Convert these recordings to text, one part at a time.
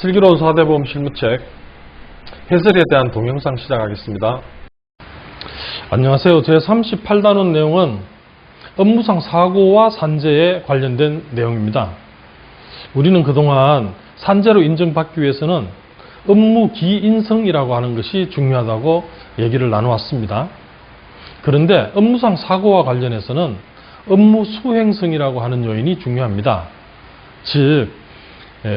슬기로운 사대보험 실무책 해설에 대한 동영상 시작하겠습니다. 안녕하세요. 제 38단원 내용은 업무상 사고와 산재에 관련된 내용입니다. 우리는 그동안 산재로 인정받기 위해서는 업무 기인성이라고 하는 것이 중요하다고 얘기를 나누었습니다. 그런데 업무상 사고와 관련해서는 업무 수행성이라고 하는 요인이 중요합니다. 즉, 예,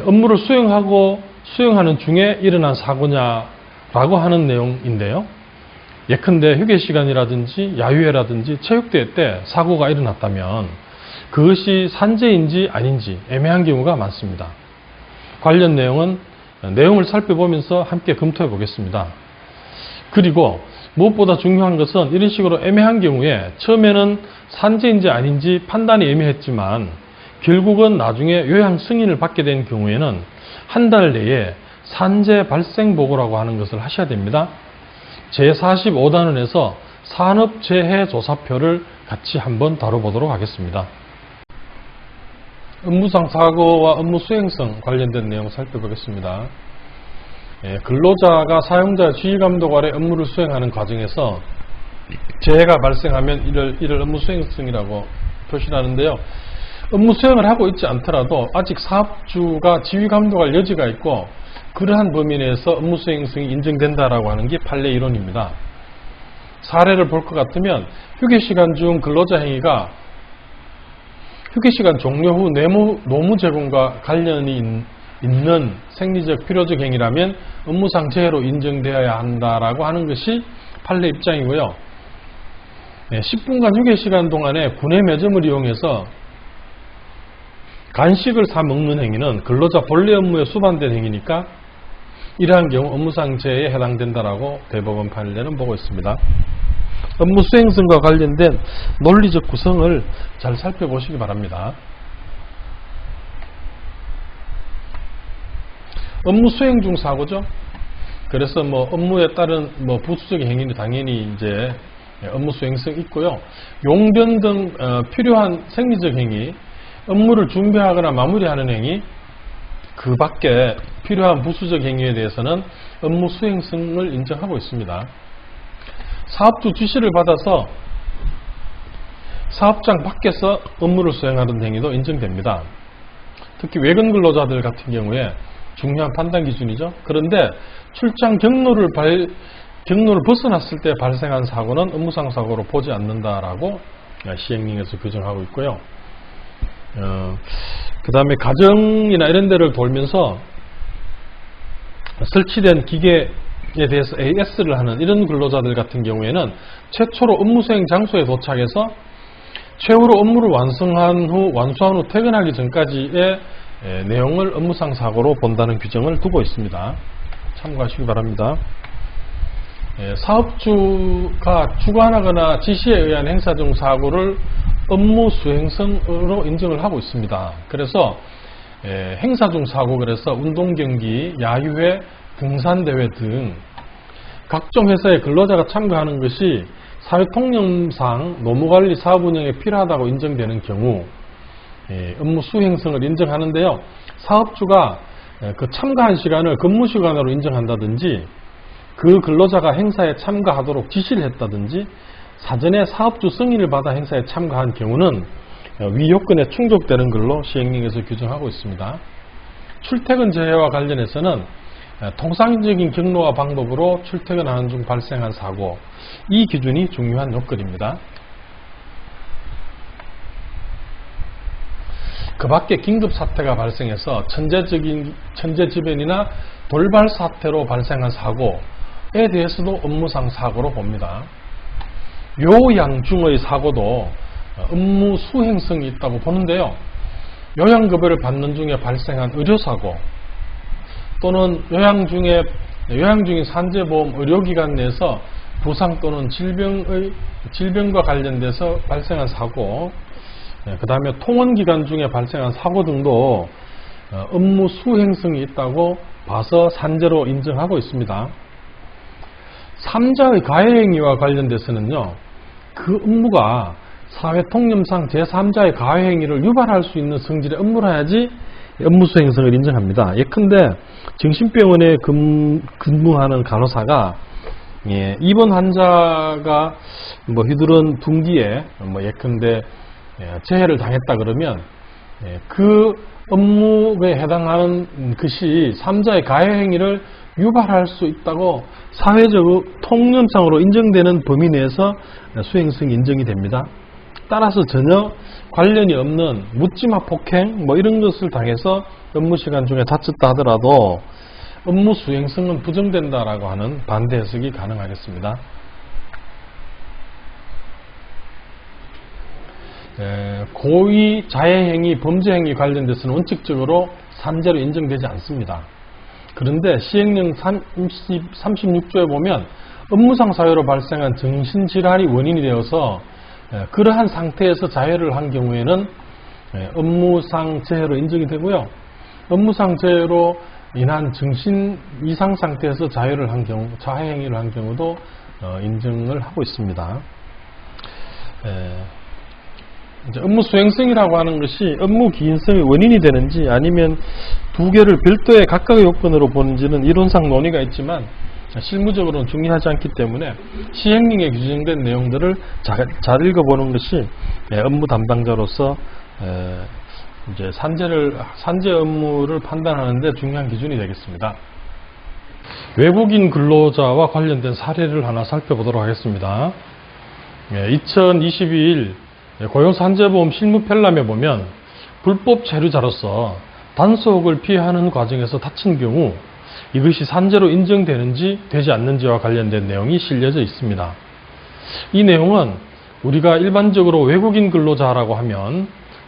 업무를 수행하고 수행하는 중에 일어난 사고냐라고 하는 내용인데요. 예컨대 휴게 시간이라든지 야유회라든지 체육대회 때 사고가 일어났다면 그것이 산재인지 아닌지 애매한 경우가 많습니다. 관련 내용은 내용을 살펴보면서 함께 검토해 보겠습니다. 그리고 무엇보다 중요한 것은 이런 식으로 애매한 경우에 처음에는 산재인지 아닌지 판단이 애매했지만 결국은 나중에 요양 승인을 받게 된 경우에는 한 달 내에 산재 발생 보고라고 하는 것을 하셔야 됩니다. 제45단원에서 산업재해 조사표를 같이 한번 다뤄보도록 하겠습니다. 업무상 사고와 업무 수행성 관련된 내용 살펴보겠습니다. 예, 근로자가 사용자 지휘감독 아래 업무를 수행하는 과정에서 재해가 발생하면 이를, 이를 업무 수행성이라고 표시하는데요. 업무 수행을 하고 있지 않더라도 아직 사업주가 지휘 감독할 여지가 있고 그러한 범위 내에서 업무 수행성이 인정된다라고 하는 게 판례 이론입니다. 사례를 볼 것 같으면 휴게 시간 중 근로자 행위가 휴게 시간 종료 후 내무, 노무 제공과 관련이 있- 있는 생리적 필요적 행위라면 업무상 재해로 인정되어야 한다라고 하는 것이 판례 입장이고요. 네, 10분간 휴게 시간 동안에 구내 매점을 이용해서 간식을 사 먹는 행위는 근로자 본래 업무에 수반된 행위니까 이러한 경우 업무상 재해에 해당된다라고 대법원 판례는 보고 있습니다. 업무 수행성과 관련된 논리적 구성을 잘 살펴보시기 바랍니다. 업무 수행 중 사고죠. 그래서 뭐 업무에 따른 뭐 부수적 행위는 당연히 이제 업무 수행성 있고요. 용변 등 어, 필요한 생리적 행위, 업무를 준비하거나 마무리하는 행위, 그 밖에 필요한 부수적 행위에 대해서는 업무 수행성을 인정하고 있습니다. 사업주 지시를 받아서 사업장 밖에서 업무를 수행하는 행위도 인정됩니다. 특히 외근 근로자들 같은 경우에 중요한 판단 기준이죠. 그런데 출장 경로를 발, 경로를 벗어났을 때 발생한 사고는 업무상 사고로 보지 않는다라고 시행령에서 규정하고 있고요. 어, 그 다음에 가정이나 이런 데를 돌면서 설치된 기계 에 대해서 AS를 하는 이런 근로자들 같은 경우에는 최초로 업무 수행 장소에 도착해서 최후로 업무를 완성한 후 완수한 후 퇴근하기 전까지의 에, 내용을 업무상 사고로 본다는 규정을 두고 있습니다. 참고하시기 바랍니다. 에, 사업주가 주관하거나 지시에 의한 행사 중 사고를 업무 수행성으로 인정을 하고 있습니다. 그래서 에, 행사 중 사고 그래서 운동 경기, 야유회, 등산 대회 등 각종 회사의 근로자가 참가하는 것이 사회통념상 노무관리 사업 운영에 필요하다고 인정되는 경우 예, 업무 수행성을 인정하는데요. 사업주가 예, 그 참가한 시간을 근무 시간으로 인정한다든지 그 근로자가 행사에 참가하도록 지시를 했다든지 사전에 사업주 승인을 받아 행사에 참가한 경우는 어, 위 요건에 충족되는 걸로 시행령에서 규정하고 있습니다. 출퇴근 재해와 관련해서는 어, 통상적인 경로와 방법으로 출퇴근하는 중 발생한 사고 이 기준이 중요한 요건입니다. 그 밖에 긴급 사태가 발생해서 천재적인 천재지변이나 돌발 사태로 발생한 사고에 대해서도 업무상 사고로 봅니다. 요양 중의 사고도 업무 수행성이 있다고 보는데요. 요양급여를 받는 중에 발생한 의료사고 또는 요양 중에 요양 중인 산재보험 의료기관 내에서 부상 또는 질병의 질병과 관련돼서 발생한 사고, 그 다음에 통원기간 중에 발생한 사고 등도 어, 업무 수행성이 있다고 봐서 산재로 인정하고 있습니다. 삼자의 가해행위와 관련돼서는요, 그 업무가 사회 통념상 제3자의 가해행위를 유발할 수 있는 성질의 업무를 해야지 업무 수행성을 인정합니다. 예컨대 정신병원에 근, 근무하는 간호사가 예, 입원 환자가 뭐 휘두른 둔기에 뭐 예컨대 예, 재해를 당했다 그러면 예, 그 업무에 해당하는 것이 삼자의 가해 행위를 유발할 수 있다고 사회적 통념상으로 인정되는 범위 내에서 수행성이 인정이 됩니다. 따라서 전혀 관련이 없는 묻지마 폭행 뭐 이런 것을 당해서 업무 시간 중에 다쳤다 하더라도 업무 수행성은 부정된다라고 하는 반대 해석이 가능하겠습니다. 에, 고의 자해행위, 범죄행위 관련돼서는 원칙적으로 산재로 인정되지 않습니다. 그런데 시행령 30, 36조에 보면 업무상 사유로 발생한 정신질환이 원인이 되어서 에, 그러한 상태에서 자해를 한 경우에는 에, 업무상 재해로 인정이 되고요. 업무상 재해로 인한 정신 이상 상태에서 자해를 한 경우, 자해 행위를 한 경우도 어, 인정을 하고 있습니다. 업무 수행성이라고 하는 것이 업무 기인성의 원인이 되는지 아니면 두 개를 별도의 각각의 요건으로 보는지는 이론상 논의가 있지만 실무적으로는 중요하지 않기 때문에 시행령에 규정된 내용들을 잘, 잘 읽어보는 것이 예, 업무 담당자로서 에, 이제 산재를 산재 업무를 판단하는데 중요한 기준이 되겠습니다. 외국인 근로자와 관련된 사례를 하나 살펴보도록 하겠습니다. 2022일 고용산재보험 실무 편람에 보면 불법 체류자로서 단속을 피하는 과정에서 다친 경우 이것이 산재로 인정되는지 되지 않는지와 관련된 내용이 실려져 있습니다. 이 내용은 우리가 일반적으로 외국인 근로자라고 하면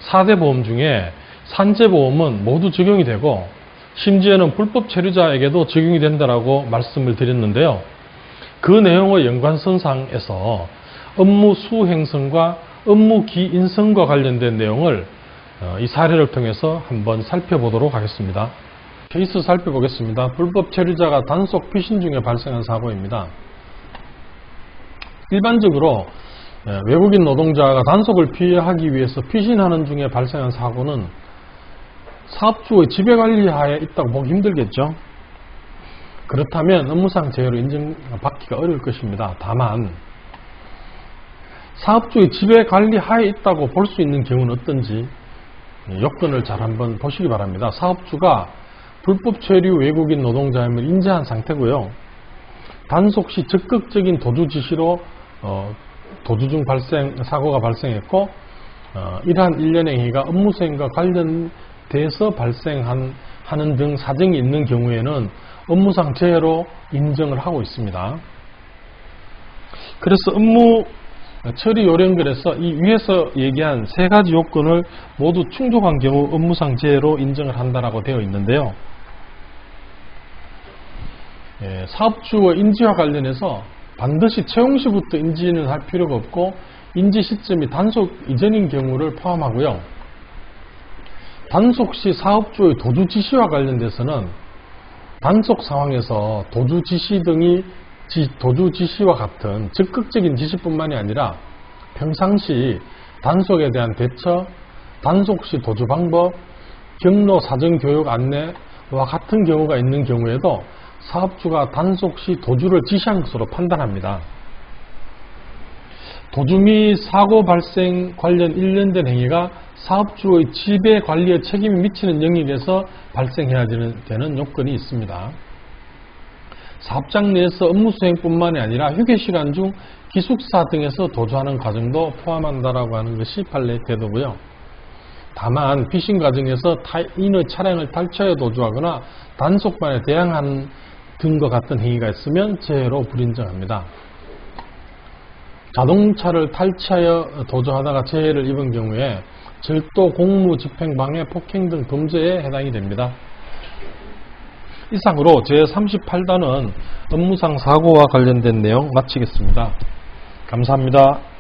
4대 보험 중에 산재보험은 모두 적용이 되고 심지어는 불법 체류자에게도 적용이 된다라고 말씀을 드렸는데요. 그 내용의 연관선상에서 업무 수행성과 업무 기인성과 관련된 내용을 어, 이 사례를 통해서 한번 살펴보도록 하겠습니다. 케이스 살펴보겠습니다. 불법 체류자가 단속 피신 중에 발생한 사고입니다. 일반적으로 예, 외국인 노동자가 단속을 피하기 위해서 피신하는 중에 발생한 사고는 사업주의 지배관리 하에 있다고 보기 힘들겠죠. 그렇다면 업무상 재해로 인정받기가 어려울 것입니다. 다만 사업주의 지배 관리 하에 있다고 볼 수 있는 경우는 어떤지 요건을 잘 한번 보시기 바랍니다. 사업주가 불법 체류 외국인 노동자임을 인지한 상태고요. 단속 시 적극적인 도주 지시로 어, 도주 중 발생 사고가 발생했고 어, 이러한 일련의 행위가 업무 수행과 관련돼서 발생한 하는 등 사정이 있는 경우에는 업무상 재해로 인정을 하고 있습니다. 그래서 업무 처리 요령글에서 이 위에서 얘기한 세 가지 요건을 모두 충족한 경우 업무상 재해로 인정을 한다라고 되어 있는데요. 예, 사업주의 인지와 관련해서 반드시 채용 시부터 인지는 할 필요가 없고 인지 시점이 단속 이전인 경우를 포함하고요. 단속 시 사업주의 도주 지시와 관련돼서는 단속 상황에서 도주 지시 등이 도주 지시와 같은 적극적인 지시뿐만이 아니라 평상시 단속에 대한 대처, 단속 시 도주 방법, 경로 사전 교육 안내와 같은 경우가 있는 경우에도 사업주가 단속 시 도주를 지시한 것으로 판단합니다. 도주 및 사고 발생 관련 일련된 행위가 사업주의 지배 관리에 책임이 미치는 영역에서 발생해야 되는 요건이 있습니다. 사업장 내에서 업무 수행뿐만이 아니라 휴게 시간 중 기숙사 등에서 도주하는 과정도 포함한다라고 하는 것이 판례 태도고요. 다만 피싱 과정에서 타인의 차량을 탈취하여 도주하거나 단속반에 대항한 등과 같은 행위가 있으면 재해로 불인정합니다. 자동차를 탈취하여 도주하다가 재해를 입은 경우에 절도, 공무, 집행방해, 폭행 등 범죄에 해당이 됩니다. 이상으로 제38단은 업무상 사고와 관련된 내용 마치겠습니다. 감사합니다.